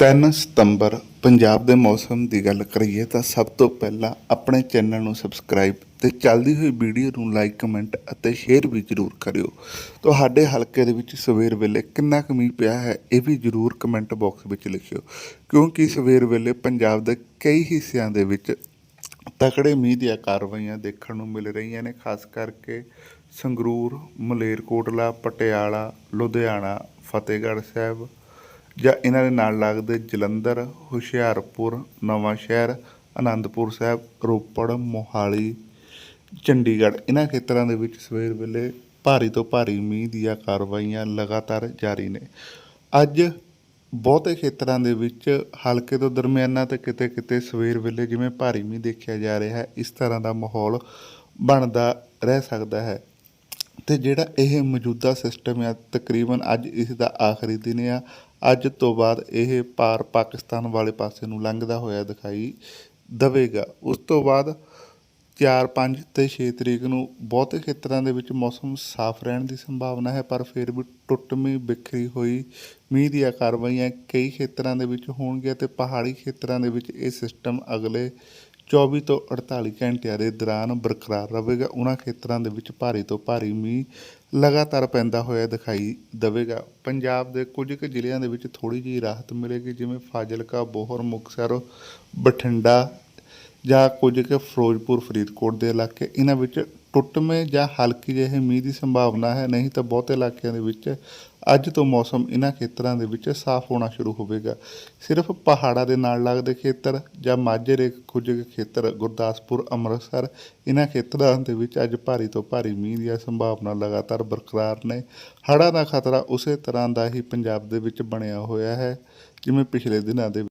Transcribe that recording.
3 ਸਤੰਬਰ ਪੰਜਾਬ ਦੇ ਮੌਸਮ ਦੀ ਗੱਲ ਕਰੀਏ ਤਾਂ ਸਭ ਤੋਂ ਪਹਿਲਾਂ ਆਪਣੇ ਚੈਨਲ ਨੂੰ ਸਬਸਕ੍ਰਾਈਬ ਤੇ ਚੱਲਦੀ ਹੋਈ ਵੀਡੀਓ ਨੂੰ ਲਾਈਕ, ਕਮੈਂਟ ਅਤੇ ਸ਼ੇਅਰ ਵੀ ਜ਼ਰੂਰ ਕਰਿਓ। ਤੁਹਾਡੇ ਹਲਕੇ ਦੇ ਵਿੱਚ ਸਵੇਰ ਵੇਲੇ ਕਿੰਨਾ ਕੁ ਮੀਂਹ ਪਿਆ ਹੈ ਇਹ ਵੀ ਜ਼ਰੂਰ ਕਮੈਂਟ ਬਾਕਸ ਵਿੱਚ ਲਿਖਿਓ, ਕਿਉਂਕਿ ਸਵੇਰ ਵੇਲੇ ਪੰਜਾਬ ਦੇ ਕਈ ਹਿੱਸਿਆਂ ਦੇ ਵਿੱਚ ਤਕੜੇ ਮੀਂਹ ਦੀਆਂ ਕਾਰਵਾਈਆਂ ਦੇਖਣ ਨੂੰ ਮਿਲ ਰਹੀਆਂ ਨੇ, ਖਾਸ ਕਰਕੇ ਸੰਗਰੂਰ, ਮਲੇਰਕੋਟਲਾ, ਪਟਿਆਲਾ, ਲੁਧਿਆਣਾ, ਫਤਿਹਗੜ੍ਹ ਸਾਹਿਬ ਜਾਂ ਇਹਨਾਂ ਦੇ ਨਾਲ ਲੱਗਦੇ ਜਲੰਧਰ, ਹੁਸ਼ਿਆਰਪੁਰ, ਨਵਾਂ ਸ਼ਹਿਰ ਆਨੰਦਪੁਰ ਸਾਹਿਬ, ਰੋਪੜ, ਮੋਹਾਲੀ, ਚੰਡੀਗੜ੍ਹ, ਇਹਨਾਂ ਖੇਤਰਾਂ ਦੇ ਵਿੱਚ ਸਵੇਰ ਵੇਲੇ ਭਾਰੀ ਤੋਂ ਭਾਰੀ ਮੀਂਹ ਦੀਆਂ ਕਾਰਵਾਈਆਂ ਲਗਾਤਾਰ ਜਾਰੀ ਨੇ। ਅੱਜ ਬਹੁਤੇ ਖੇਤਰਾਂ ਦੇ ਵਿੱਚ ਹਲਕੇ ਤੋਂ ਦਰਮਿਆਨਾ ਤੇ ਕਿਤੇ ਕਿਤੇ ਸਵੇਰ ਵੇਲੇ ਜਿਵੇਂ ਭਾਰੀ ਮੀਂਹ ਦੇਖਿਆ ਜਾ ਰਿਹਾ ਹੈ, ਇਸ ਤਰ੍ਹਾਂ ਦਾ ਮਾਹੌਲ ਬਣਦਾ ਰਹਿ ਸਕਦਾ ਹੈ। ਤੇ ਜਿਹੜਾ ਇਹ ਮੌਜੂਦਾ ਸਿਸਟਮ ਆ, ਤਕਰੀਬਨ ਅੱਜ ਇਸ ਦਾ ਆਖਰੀ ਦਿਨ ਆ। ਅੱਜ ਤੋਂ ਬਾਅਦ ਇਹ ਪਾਰ ਪਾਕਿਸਤਾਨ ਵਾਲੇ ਪਾਸੇ ਨੂੰ ਲੰਘਦਾ ਹੋਇਆ ਦਿਖਾਈ ਦਵੇਗਾ। ਉਸ ਤੋਂ ਬਾਅਦ 4 5 ਤੇ 6 ਤਰੀਕ ਨੂੰ ਬਹੁਤੇ ਖੇਤਰਾਂ ਦੇ ਵਿੱਚ ਮੌਸਮ ਸਾਫ਼ ਰਹਿਣ ਦੀ ਸੰਭਾਵਨਾ ਹੈ, ਪਰ ਫਿਰ ਵੀ ਟੁੱਟਵੀਂ ਬਿਖਰੀ ਹੋਈ ਮੀਂਹ ਦੀਆਂ ਕਾਰਵਾਈਆਂ ਕਈ ਖੇਤਰਾਂ ਦੇ ਵਿੱਚ ਹੋਣਗੀਆਂ ਤੇ ਪਹਾੜੀ ਖੇਤਰਾਂ ਦੇ ਵਿੱਚ ਇਹ ਸਿਸਟਮ ਅਗਲੇ 24 ਤੋਂ 48 ਘੰਟਿਆਂ ਦੇ ਦੌਰਾਨ ਬਰਕਰਾਰ ਰਹੇਗਾ। ਉਹਨਾਂ ਖੇਤਰਾਂ ਦੇ ਵਿੱਚ ਭਾਰੀ ਤੋਂ ਭਾਰੀ ਮੀਂਹ ਲਗਾਤਾਰ ਪੈਂਦਾ ਹੋਇਆ ਦਿਖਾਈ ਦੇਵੇਗਾ। ਪੰਜਾਬ ਦੇ ਕੁਝ ਕੁ ਜ਼ਿਲ੍ਹਿਆਂ ਦੇ ਵਿੱਚ ਥੋੜੀ ਜਿਹੀ ਰਾਹਤ ਮਿਲੇਗੀ, ਜਿਵੇਂ ਫਾਜ਼ਿਲਕਾ, ਬੋਹਰ, ਮੁਕਤਸਰ, ਬਠਿੰਡਾ ਜਾਂ ਕੁਝ ਕੁ ਫਿਰੋਜ਼ਪੁਰ, ਫਰੀਦਕੋਟ ਦੇ ਇਲਾਕੇ। ਇਹਨਾਂ ਵਿੱਚ ਟੁੱਟਵੇਂ ਜਾਂ ਹਲਕੀ ਜਿਹੇ ਮੀਂਹ ਦੀ ਸੰਭਾਵਨਾ ਹੈ। ਨਹੀਂ ਤਾਂ ਬਹੁਤੇ ਇਲਾਕਿਆਂ ਦੇ ਵਿੱਚ ਅੱਜ ਤੋਂ ਮੌਸਮ ਇਹਨਾਂ ਖੇਤਰਾਂ ਦੇ ਵਿੱਚ ਸਾਫ਼ ਹੋਣਾ ਸ਼ੁਰੂ ਹੋਵੇਗਾ। ਸਿਰਫ ਪਹਾੜਾਂ ਦੇ ਨਾਲ ਲੱਗਦੇ ਖੇਤਰ ਜਾਂ ਮਾਝੇ ਦੇ ਕੁਝ ਕੁ ਖੇਤਰ, ਗੁਰਦਾਸਪੁਰ, ਅੰਮ੍ਰਿਤਸਰ ਇਹਨਾਂ ਖੇਤਰਾਂ ਦੇ ਵਿੱਚ ਅੱਜ ਭਾਰੀ ਤੋਂ ਭਾਰੀ ਮੀਂਹ ਦੀ ਸੰਭਾਵਨਾ ਲਗਾਤਾਰ ਬਰਕਰਾਰ ਨੇ। ਹੜ੍ਹਾਂ ਦਾ ਖਤਰਾ ਉਸੇ ਤਰ੍ਹਾਂ ਦਾ ਹੀ ਪੰਜਾਬ ਦੇ ਵਿੱਚ ਬਣਿਆ ਹੋਇਆ ਹੈ, ਜਿਵੇਂ ਪਿਛਲੇ ਦਿਨਾਂ ਦੇ